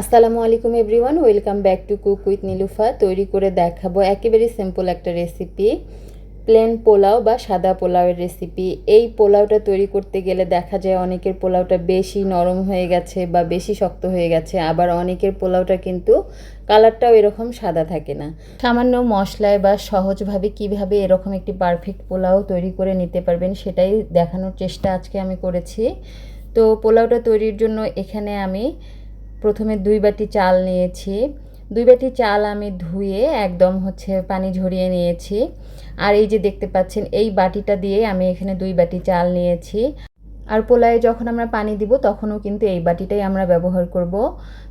আসসালামু আলাইকুম everyone, welcome back to cook with Nilufa. তৈরি করে দেখাবো একেবারেই সিম্পল একটা রেসিপি, প্লেন পোলাও বা সাদা পোলাওয়ের রেসিপি। এই পোলাওটা তৈরি করতে গেলে দেখা যায় অনেকের পোলাওটা বেশি নরম হয়ে গেছে বা বেশি শক্ত হয়ে গেছে, আবার অনেকের পোলাওটা কিন্তু কালারটাও এরকম সাদা থাকে না। সামান্য মশলায় বা সহজভাবে কীভাবে এরকম একটি পারফেক্ট পোলাও তৈরি করে নিতে পারবেন সেটাই দেখানোর চেষ্টা আজকে আমি করেছি। তো পোলাওটা তৈরির জন্য এখানে আমি প্রথমে দুই বাটি চাল নিয়েছি। দুই বাটি চাল আমি ধুয়ে একদম হচ্ছে পানি ঝরিয়ে নিয়েছি। আর এই যে দেখতে পাচ্ছেন, এই বাটিটা দিয়ে আমি এখানে দুই বাটি চাল নিয়েছি। আর পোলায় যখন আমরা পানি দিব, তখনও কিন্তু এই বাটিটাই আমরা ব্যবহার করব।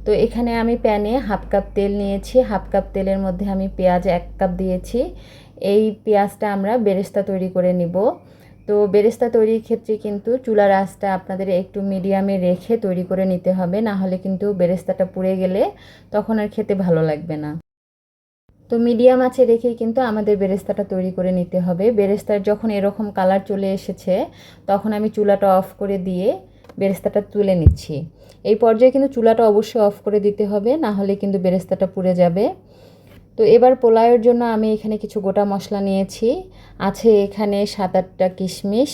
তো এখানে আমি প্যানে হাফ কাপ তেল নিয়েছি। হাফ কাপ তেলের মধ্যে আমি পেঁয়াজ এক কাপ দিয়েছি। এই পেঁয়াজটা আমরা বেরেস্তা তৈরি করে নিব। তো বেরেস্তা তৈরির ক্ষেত্রে কিন্তু চুলার আঁচটা আপনাদের একটু মিডিয়ামে রেখে তৈরি করে নিতে হবে, না হলে কিন্তু বেরেস্তাটা পুড়ে গেলে তখন আর খেতে ভালো লাগবে না। তো মিডিয়াম আছে রেখেই কিন্তু আমাদের বেরেস্তাটা তৈরি করে নিতে হবে। বেরেস্তার যখন এরকম কালার চলে এসেছে, তখন আমি চুলাটা অফ করে দিয়ে বেরেস্তাটা তুলে নিচ্ছি। এই পর্যায়ে কিন্তু চুলাটা অবশ্যই অফ করে দিতে হবে, না হলে কিন্তু বেরেস্তাটা পুড়ে যাবে। তো এবার পোলাওয়ের জন্য আমি এখানে কিছু গোটা মশলা নিয়েছি। আছে এখানে সাত আটটা কিশমিশ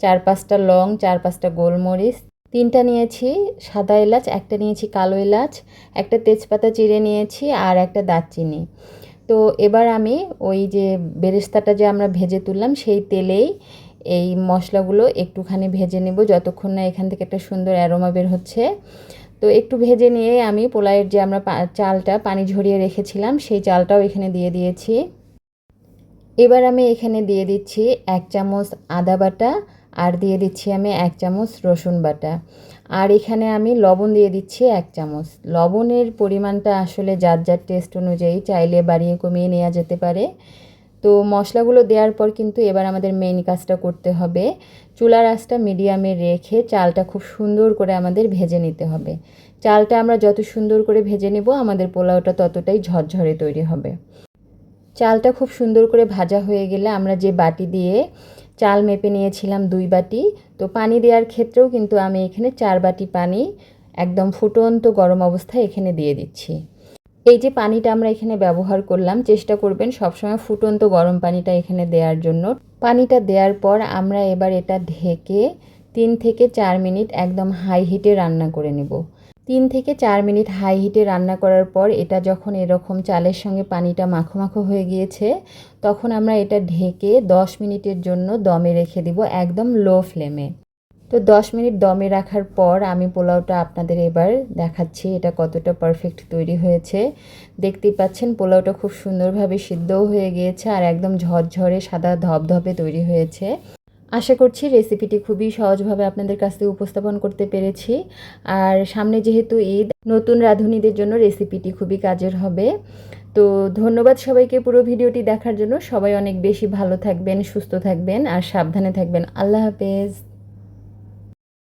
চার পাঁচটা লং চার পাঁচটা গোলমরিচ, তিনটা নিয়েছি সাদা এলাচ, একটা নিয়েছি কালো এলাচ, একটা তেজপাতা চিড়ে নিয়েছি আর একটা দারচিনি। তো এবার আমি ওই যে বেরেস্তাটা যে আমরা ভেজে তুললাম সেই তেলেই এই মশলাগুলো একটুখানি ভেজে নেব, যতক্ষণ না এখান থেকে একটা সুন্দর অ্যারোমা বের হচ্ছে। তো একটু ভেজে নিয়ে আমি পোলাইয়ের যে আমরা চালটা পানি ঝরিয়ে রেখেছিলাম, সেই চালটাও এখানে দিয়ে দিয়েছি। এবার আমি এখানে দিয়ে দিচ্ছি এক চামচ আদা বাটা আর দিয়ে দিচ্ছি আমি এক চামচ রসুন বাটা। আর এখানে আমি লবণ দিয়ে দিচ্ছি এক চামচ। লবণের পরিমাণটা আসলে যার যার টেস্ট অনুযায়ী চাইলে বাড়িয়ে কমিয়ে নেওয়া যেতে পারে। তো মশলাগুলো দেওয়ার পর কিন্তু এবার আমাদের মেইন কাজটা করতে হবে। চুলার আঁচটা মিডিয়ামে রেখে চালটা খুব সুন্দর করে আমাদের ভেজে নিতে হবে। চালটা আমরা যত সুন্দর করে ভেজে নেব, আমাদের পোলাওটা ততটাই ঝরঝরে তৈরি হবে। চালটা খুব সুন্দর করে ভাজা হয়ে গেলে আমরা যে বাটি দিয়ে চাল মেপে নিয়েছিলাম দুই বাটি, তো পানি দেওয়ার ক্ষেত্রেও কিন্তু আমি এখানে চার বাটি পানি একদম ফুটন্ত গরম অবস্থায় এখানে দিয়ে দিচ্ছি। এই যে পানিটা আমরা এখানে ব্যবহার করলাম, চেষ্টা করবেন সবসময় ফুটন্ত গরম পানিটা এখানে দেওয়ার জন্য। পানিটা দেওয়ার পর আমরা এবার এটা ঢেকে তিন থেকে চার মিনিট একদম হাই হিটে রান্না করে নেব। তিন থেকে চার মিনিট হাই হিটে রান্না করার পর এটা যখন এরকম চালের সঙ্গে পানিটা মাখো মাখো হয়ে গিয়েছে, তখন আমরা এটা ঢেকে দশ মিনিটের জন্য দমে রেখে দিব একদম লো ফ্লেমে তো দশ মিনিট দমে রাখার পর আমি পোলাওটা আপনাদের এবার দেখাচ্ছি, এটা কতটা পারফেক্ট তৈরি হয়েছে। দেখতেই পাচ্ছেন পোলাওটা খুব সুন্দরভাবে সিদ্ধও হয়ে গিয়েছে আর একদম ঝরঝরে সাদা ধপধপে তৈরি হয়েছে। আশা করছি রেসিপিটি খুবই সহজভাবে আপনাদের কাছ উপস্থাপন করতে পেরেছি। আর সামনে যেহেতু ঈদ, নতুন রাঁধুনিদের জন্য রেসিপিটি খুবই কাজের হবে। তো ধন্যবাদ সবাইকে পুরো ভিডিওটি দেখার জন্য। সবাই অনেক বেশি ভালো থাকবেন, সুস্থ থাকবেন আর সাবধানে থাকবেন। আল্লাহ হাফেজ।